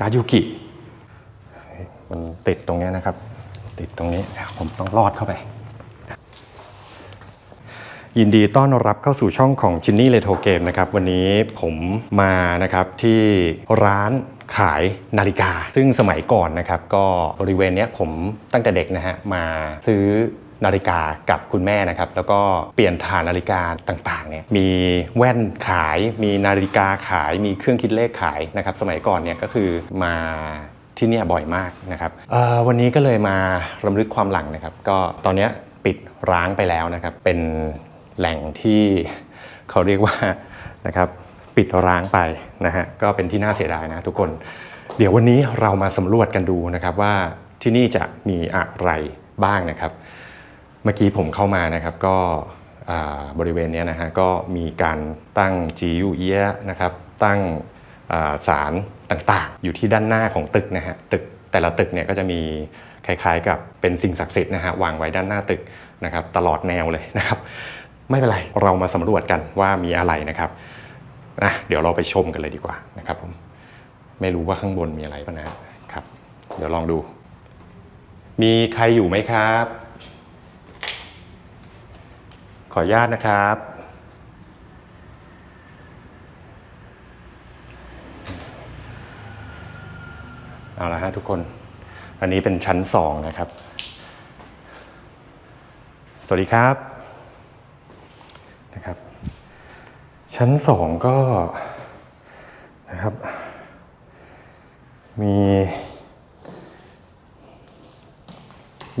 กายูกิ มันติดตรงเนี้ยนะครับ ติดตรงนี้ผมต้องลอดเข้าไป ยินดีต้อนรับเข้าสู่ช่องของจินนี่เลโทเกมนะครับ วันนี้ผมมานะครับที่ร้านขายนาฬิกา ซึ่งสมัยก่อนนะครับ ก็บริเวณเนี้ยผมตั้งแต่เด็กนะฮะมาซื้อ นาฬิกากับคุณแม่นะครับแล้วก็เปลี่ยนฐานนาฬิกาต่างๆเนี่ยมีแว่นขาย มีนาฬิกาขาย มีเครื่องคิดเลขขายนะครับสมัยก่อนเนี่ยก็คือมาที่นี่บ่อยมากนะครับวันนี้ก็เลยมารำลึกความหลังนะครับ ก็ตอนนี้ปิดร้างไปแล้วนะครับ เป็นแหล่งที่เขาเรียกว่านะครับปิดร้างไปนะฮะก็เป็นที่น่าเสียดายนะทุกคน เดี๋ยววันนี้เรามาสำรวจกันดูนะครับว่าที่นี่จะมีอะไรบ้างนะครับ เมื่อกี้ผมเข้ามานะครับก็บริเวณนี้นะฮะก็มีการตั้งจียูเอียะนะครับตั้งสารต่างๆ อยู่ที่ด้านหน้าของตึกนะฮะตึกแต่ละตึกเนี่ยก็จะมีคล้ายๆ กับเป็นสิ่งศักดิ์สิทธิ์นะฮะวางไว้ด้านหน้าตึกนะครับตลอดแนวเลยนะครับ ไม่เป็นไรเรามาสำรวจกันว่ามีอะไรนะครับนะเดี๋ยวเราไปชมกันเลยดีกว่านะครับผมไม่รู้ว่าข้างบนมีอะไรป่ะนะครับ เดี๋ยวลองดู มีใครอยู่ไหมครับ ขออนุญาตนะครับ เอาละฮะทุกคน อันนี้เป็นชั้นสองนะครับ สวัสดีครับนะครับ ชั้นสองก็นะครับ มี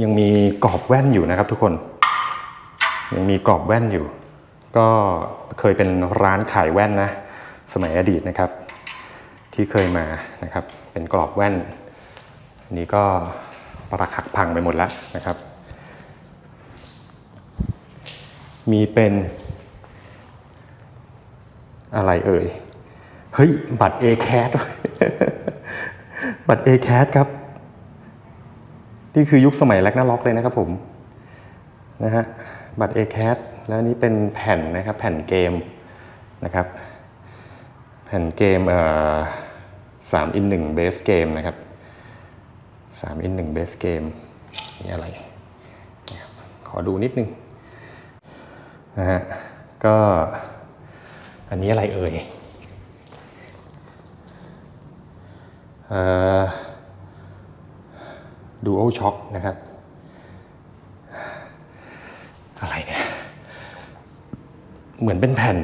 ยังมีกรอบแว่นอยู่นะครับทุกคน ยังมีกรอบแว่นอยู่ ก็เคยเป็นร้านขายแว่นนะ สมัยอดีตนะครับ ที่เคยมานะครับ เป็นกรอบแว่น นี้ก็ปรักหักพังไปหมดแล้วนะครับ มีเป็นอะไรเอ่ย เฮ้ย บัตร a c a t บัตร a c a t ครับ นี่คือยุคสมัยแรกนาล็อกเลยนะครับผม นะฮะ บัตร a c a t แล้วนี้เป็นแผ่นนะครับแผ่นเกมนะครับ แผ่นเกมเอ่อสามอินหนึ่งเบสเกมนะครับสามอินหนึ่งเบสเกมนี่อะไร ขอดูนิดนึงนะฮะก็อันนี้อะไรเอ่ยเอ่อดูโอช็อคนะครับ อะไรเนี่ย เหมือนเป็นแผ่น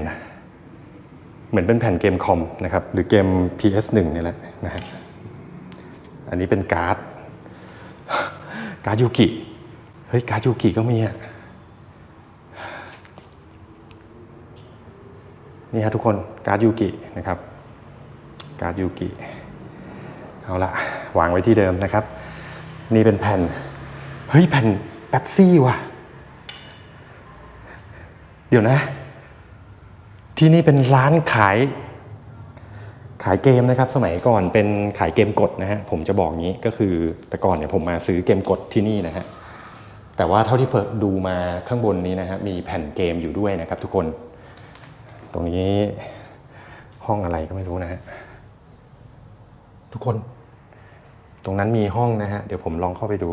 เหมือนเป็นแผ่นเกมคอมนะครับ หรือเกม PS1 นี่แหละนะฮะอันนี้เป็นการ์ด การ์ดยูกิ เฮ้ย การ์ดยูกิก็มีอะนี่ฮะทุกคนการ์ดยูกินะครับ การ์ดยูกิ เอาละวางไว้ที่เดิมนะครับ นี่เป็นแผ่น เฮ้ย แผ่นแป๊บซี่ว่ะ เดี๋ยวนะ ที่นี่เป็นร้านขายขายเกมนะครับสมัยก่อนเป็นขายเกมกดนะฮะผมจะบอกงี้ก็คือแต่ก่อนเนี่ยผมมาซื้อเกมกดที่นี่นะฮะแต่ว่าเท่าที่เปิดดูมาข้างบนนี้นะฮะมีแผ่นเกมอยู่ด้วยนะครับ ทุกคน ตรงนี้ห้องอะไรก็ไม่รู้นะฮะทุกคน ตรงนั้นมีห้องนะฮะเดี๋ยวผมลองเข้าไปดู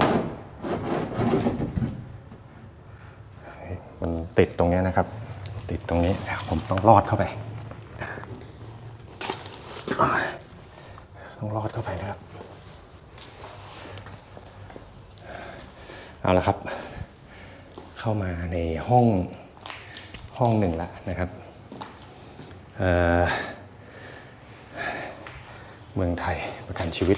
มันติดตรงเนี้ยนะครับ ติดตรงนี้ผมต้องลอดเข้าไป ต้องลอดเข้าไปนะครับ เอาละครับ เข้ามาในห้องห้องหนึ่งล้วนะครับเเมืองไทยประกันชีวิต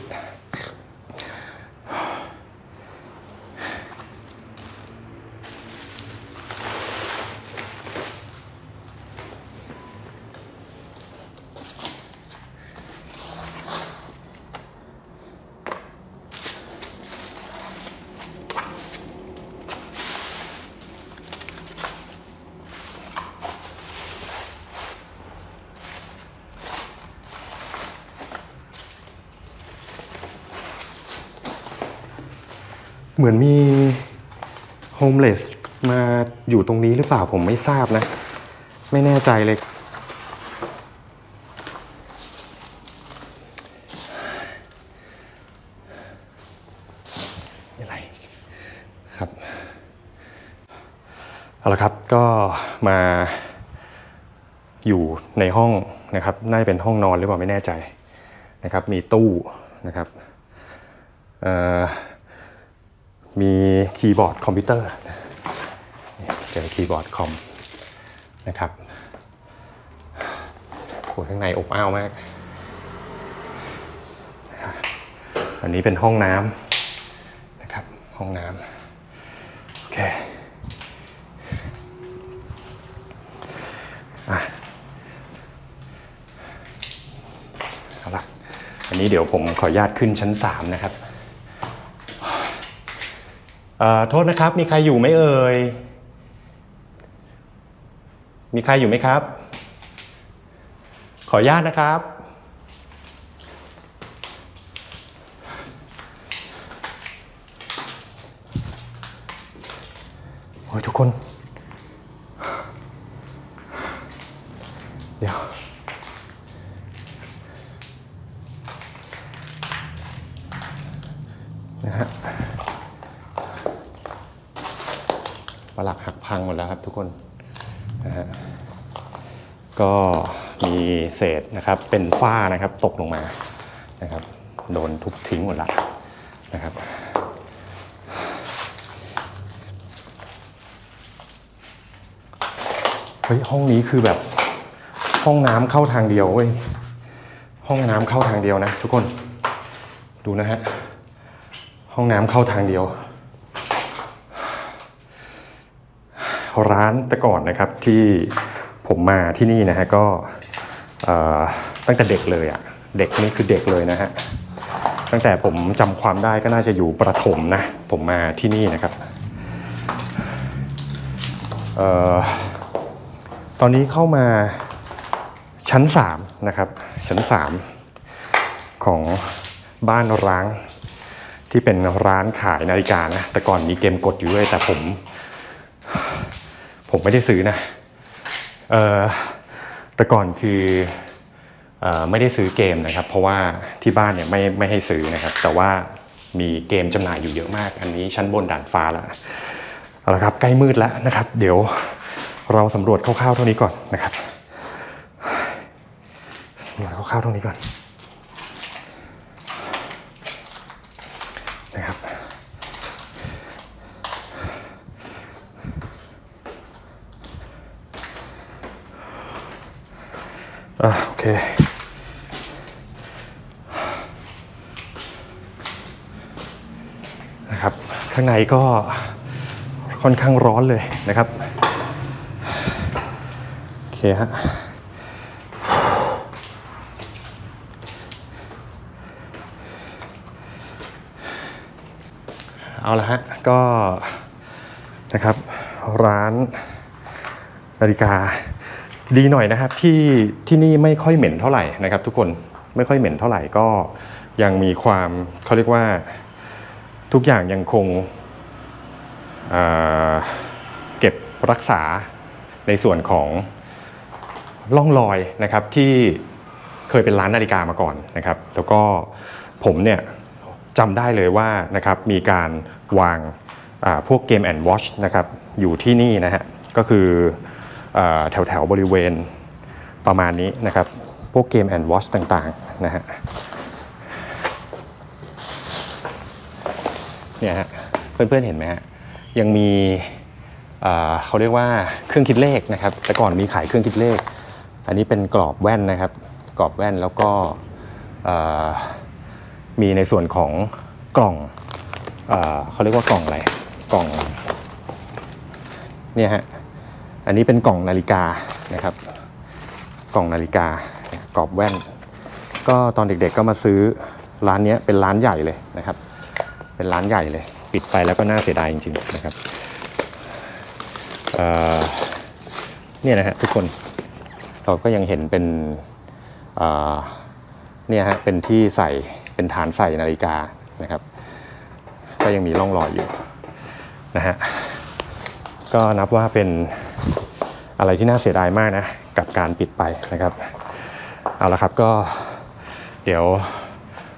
เหมือนมีโฮมเลสมาอยู่ตรงนี้หรือเปล่าผมไม่ทราบนะ ไม่แน่ใจเลย อะไรครับ เอาละครับก็มาอยู่ในห้องนะครับน่าจะเป็นห้องนอนหรือเปล่าไม่แน่ใจนะครับ มีตู้นะครับเอ่อ มีคีย์บอร์ดคอมพิวเตอร์เจอคีย์บอร์ดคอมนะครับโอ้ยข้างในอบอ้าวมาก อันนี้เป็นห้องน้ำนะครับ ห้องน้ำโอเคอะเอาละอันนี้เดี๋ยวผมขออนุญาตขึ้นชั้น 3 นะครับ โทษนะครับ มีใครอยู่ไหมเอ่ย มีใครอยู่ไหมครับ ขออนุญาตนะครับ โอ้ยทุกคน เดี๋ยว นะฮะ ปลักหักพังหมดแล้วครับทุกคนนะฮะก็มีเศษนะครับเป็นฝ้านะครับตกลงมานะครับโดนทุบทิ้งหมดแล้วนะครับเฮ้ยห้องนี้คือแบบห้องน้ำเข้าทางเดียวเว้ยห้องน้ำเข้าทางเดียวนะ ทุกคนดูนะฮะห้องน้ำเข้าทางเดียว ร้านแต่ก่อนนะครับที่ผมมาที่นี่นะฮะก็ตั้งแต่เด็กเลยอะ่ะเด็กนี่คือเด็กเลยนะฮะตั้งแต่ผมจำความได้ก็น่าจะอยู่ประถมนะผมมาที่นี่นะครับออตอนนี้เข้ามาชั้น3นะครับชั้น 3 ของบ้านร้างที่เป็นร้านขายนาฬิกานะแต่ก่อนมีเกมกดอยู่ด้วยแต่ผม ผมไม่ได้ซื้อนะเออแต่ก่อนคือเออไม่ได้ซื้อเกมนะครับ เพราะว่าที่บ้านเนี่ยไม่ไม่ให้ซื้อนะครับ แต่ว่ามีเกมจำหน่ายอยู่เยอะมาก อันนี้ชั้นบนด่านฟ้าแล้วเอาละครับใกล้มืดแล้วนะครับ เดี๋ยวเราสำรวจคร่าวๆเท่านี้ก่อนนะครับสำรวจคร่าวๆเท่านี้ก่อนนะครับ อะโอเค นะครับ ข้างในก็ค่อนข้างร้อนเลยนะครับ โอเคฮะเอาละฮะ ก็นะครับร้านนาฬิกา ดีหน่อยนะครับที่ที่นี่ไม่ค่อยเหม็นเท่าไหร่นะครับ ทุกคนไม่ค่อยเหม็นเท่าไหร่ก็ยังมีความเขาเรียกว่าทุกอย่างยังคงเก็บรักษาในส่วนของร่องรอยนะครับที่เคยเป็นร้านนาฬิกามาก่อนนะครับ แล้วก็ผมเนี่ยจำได้เลยว่านะครับมีการวางพวกเกมแอนด์วอชนะครับอยู่ที่นี่นะฮะก็คือ แถวแถวๆบริเวณประมาณนี้นะครับ พวกเกมแอนด์วอชต่างๆนะฮะเนี่ยฮะเพื่อนๆเห็นไหมฮะยังมีเขาเรียกว่าเครื่องคิดเลขนะครับ แต่ก่อนมีขายเครื่องคิดเลข อันนี้เป็นกรอบแว่นนะครับ กรอบแว่นแล้วก็มีในส่วนของกล่องอเขาเรียกว่ากล่องอะไร กล่องเนี่ยฮะ อันนี้เป็นกล่องนาฬิกานะครับ กล่องนาฬิกากรอบแว่น ก็ตอนเด็กๆก็มาซื้อร้านนี้เป็นร้านใหญ่เลยนะครับ เป็นร้านใหญ่เลย ปิดไปแล้วก็น่าเสียดายจริงๆนะครับเอ่อเนี่ยนะฮะทุกคนเราก็ยังเห็นเป็นเอ่อเนี่ยฮะเป็นที่ใส่เป็นฐานใส่นาฬิกานะครับ ก็ยังมีร่องรอยอยู่นะฮะก็นับว่าเป็น อะไรที่น่าเสียดายมากนะ กับการปิดไปนะครับ เอาละครับก็เดี๋ยว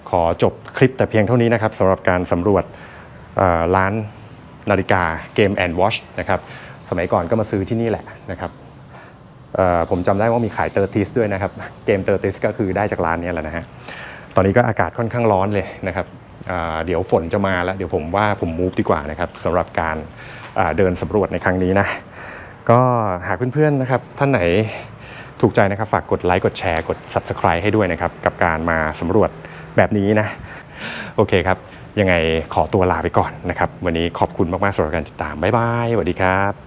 ขอจบคลิปแต่เพียงเท่านี้นะครับสำหรับการสำรวจร้านนาฬิกาเกมแอนด์วอชนะครับสมัยก่อนก็มาซื้อที่นี่แหละนะครับผมจำได้ว่ามีขายเตอร์ติสด้วยนะครับ เกมเตอร์ติสก็คือได้จากร้านนี้แหละนะฮะตอนนี้ก็อากาศค่อนข้างร้อนเลยนะครับเดี๋ยวฝนจะมาแล้ว เดี๋ยวผมว่าผมมูฟดีกว่านะครับสำหรับการอ่าเดินสำรวจในครั้งนี้นะ ก็หากเพื่อนๆนะครับท่านไหนถูกใจนะครับฝากกดไลค์กดแชร์กด Subscribe ให้ด้วยนะครับ กับการมาสำรวจแบบนี้นะ โอเคครับ ยังไงขอตัวลาไปก่อนนะครับ วันนี้ขอบคุณมากๆสำหรับการติดตาม บ๊ายบายสวัสดีครับ